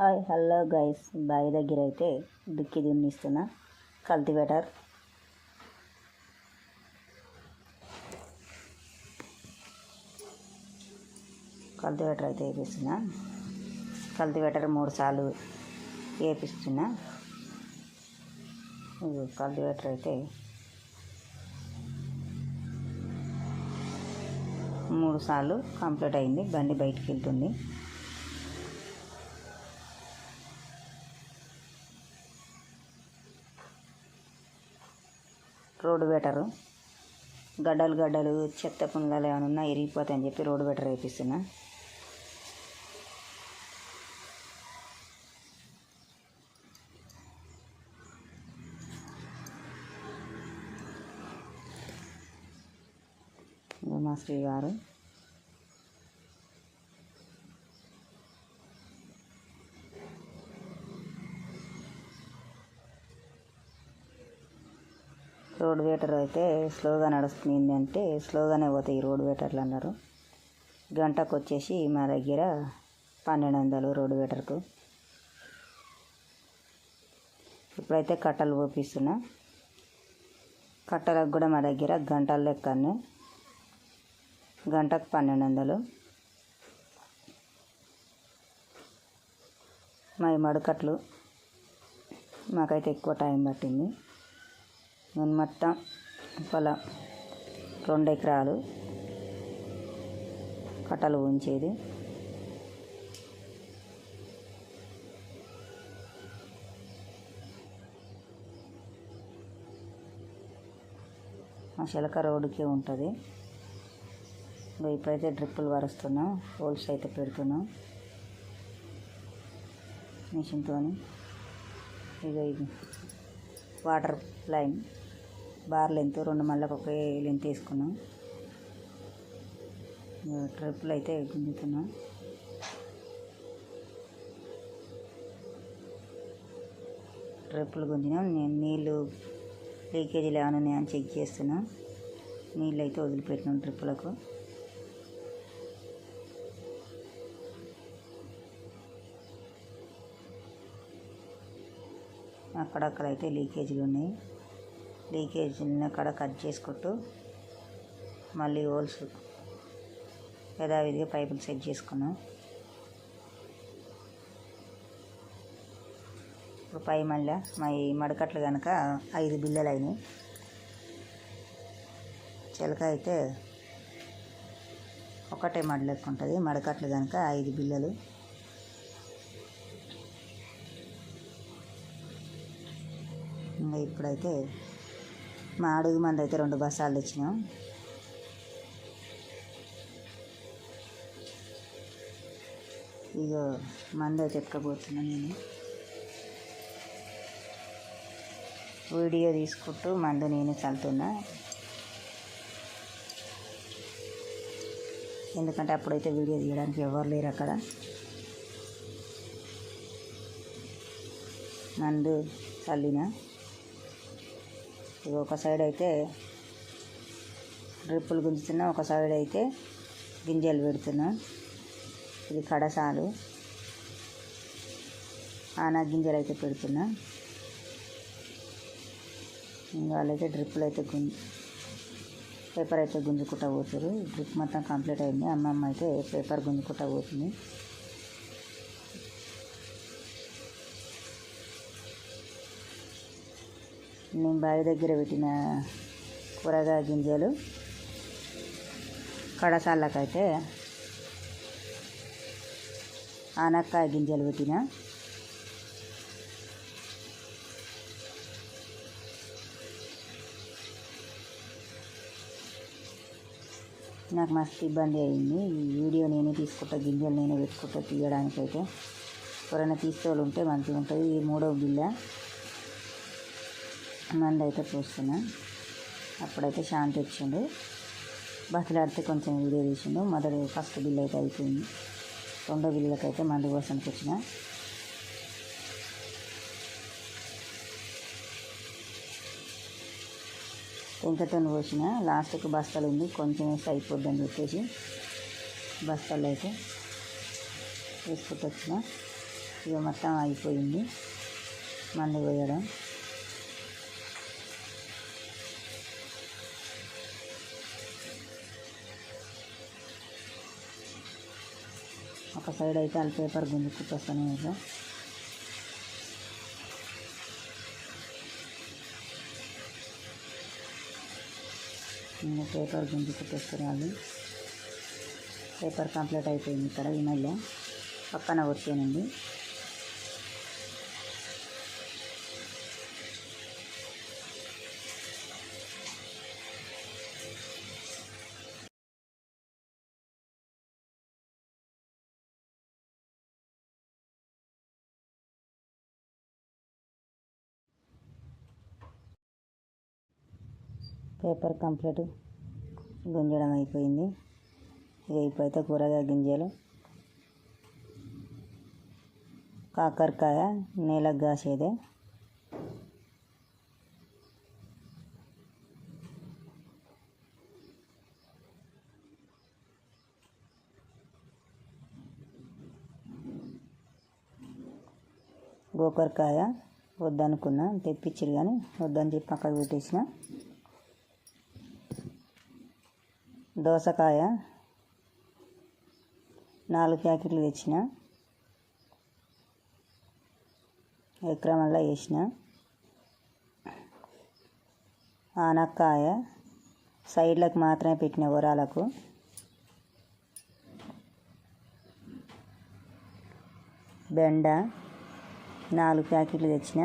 Hi hello guys. బావి దగ్గర అయితే దుక్కి దున్నిస్తున్నా. కల్టివేటర్ కల్టివేటర్ అయితే వేపిస్తున్నా. కల్టివేటర్ మూడు సార్లు వేపిస్తున్నా. కల్టివేటర్ అయితే మూడు సార్లు కంప్లీట్ అయింది. బండి బయటికి వెళ్తుంది రోడ్డు బెటరు. గడ్డలు గడ్డలు చెత్త పుంగలు ఏమైనా ఉన్నా ఇరిగిపోతాయని చెప్పి రోడ్డు బెటర్ వేపిస్తున్నా. మా శ్రీ రోడ్ వేటర్ అయితే స్లోగా నడుస్తుంది అంటే స్లోగానే పోతాయి రోడ్ వేటర్లు అన్నారు గంటకు వచ్చేసి మా దగ్గర పన్నెండు వందలు రోడ్ వేటర్కు. ఇప్పుడైతే కట్టలు పోపిస్తున్నా. కట్టలకు కూడా మా దగ్గర గంటలు లెక్కనే. గంటకు పన్నెండు వందలు. మా ఈ మడుకట్లు. మాకైతే ఎక్కువ టైం పట్టింది. నేను మొత్తం పొలం రెండు ఎకరాలు కట్టలు ఉంచేది. మా చిలక రోడ్డుకే ఉంటుంది. ఇప్పుడైతే డ్రిప్పులు వరుస్తున్నాం హోల్స్ అయితే పెడుతున్నాం మిషన్తో ఇక ఇది వాటర్ లైన్. బార్ లెంత్ రెండు మళ్ళీ ఒకే లెంత్ వేసుకున్నాం. ట్రిప్పులు అయితే గుంజుతున్నాం. ట్రిప్పులు గుంజినాం. నేను నీళ్ళు లీకేజీలు ఏమైనా ఉన్నాయని చెక్ చేస్తున్నా. నీళ్ళు అయితే వదిలిపెట్టినాం ట్రిప్పులకు. అక్కడక్కడైతే లీకేజీలు ఉన్నాయి. లీకేజీలను అక్కడ కట్ చేసుకుంటూ మళ్ళీ హోల్స్ యథావిధిగా పైపులు సెట్ చేసుకున్నాం. ఇప్పుడు పై మళ్ళీ మా ఈ మడకట్లు కనుక ఐదు బిల్లలు అయినాయి. చిలక అయితే ఒకటే మడలెక్కు ఉంటుంది. మడకట్లు కనుక ఐదు బిల్లలు. ఇంకా ఇప్పుడైతే మా అడుగు మంది అయితే రెండు బస్సాలు తెచ్చినాం. ఇగో మంది అయితే ఎక్కబోతున్నా నేను. వీడియో తీసుకుంటూ మందు నేను చల్లుతున్నా. ఎందుకంటే అప్పుడైతే వీడియో తీయడానికి ఎవరు లేరు అక్కడ. మందు చల్లిన. ఇక ఒక సైడ్ అయితే డ్రిప్పులు గుంజుతున్నా ఒక సైడ్ అయితే గింజలు పెడుతున్నా. ఇది కడసాలు. ఆనా గింజలు అయితే పెడుతున్నా. వాళ్ళైతే డ్రిప్పులు అయితే గుంజు పేపర్ అయితే గుంజుకుంటా పోతారు డ్రిప్ మొత్తం కంప్లీట్ అయింది. అమ్మమ్మ అయితే పేపర్ గుంజుకుంటా పోతుంది. నేను బావి దగ్గర పెట్టిన కూరగాయ గింజలు కడసాళ్ళకైతే ఆనక్కాయ గింజలు పెట్టిన. నాకు మస్తు ఇబ్బంది అయింది. ఈ వీడియో నేనే తీసుకుంటా గింజలు నేనే పెట్టుకుంటా తీయడానికైతే. ఎవరైనా తీసుకోవాలి ఉంటే మంచిగా ఉంటుంది ఈ మూడవ గిల్ల. మందు అయితే చూస్తున్నా అప్పుడైతే శాంతి వచ్చిండు. బతిలాడితే కొంచెం వీడియో తీసిండు. మొదటి ఫస్ట్ బిల్ అయితే అయిపోయింది. రెండో అయితే మందు కోసానికి వచ్చిన. టెంకతో పోసిన. లాస్ట్కి బస్తాలు ఉంది. కొంచెం వేస్తే అయిపోద్దని చెప్పేసి బస్తాలు అయితే వేసుకుంటూ వచ్చిన ఇక మొత్తం అయిపోయింది. మందు పోయడం. ఒక సైడ్ అయితే వాళ్ళు పేపర్ గుంజుకుంటొస్తాను ఇక ఇంకా పేపర్ గుంజుకుంటొస్తారు వాళ్ళు పేపర్ కంప్లీట్ అయిపోయింది ఇక్కడ వినల్లే పక్కన వచ్చానండి పేపర్ కంప్లీట్ గుంజడం అయిపోయింది. ఇక ఇప్పుడైతే కూరగాయ గింజలు కాకరకాయ నేలకు కాసేదే. గోకరకాయ వద్దనుకున్నా తెప్పించిరు కానీ వద్దని చెప్పి పక్కకు పెట్టేసిన. దోసకాయ నాలుగు ప్యాకెట్లు తెచ్చిన. ఎక్రమల్లా వేసిన ఆనక్కాయ సైడ్లకు మాత్రమే పెట్టిన వరాలకు. బెండ నాలుగు ప్యాకెట్లు తెచ్చిన.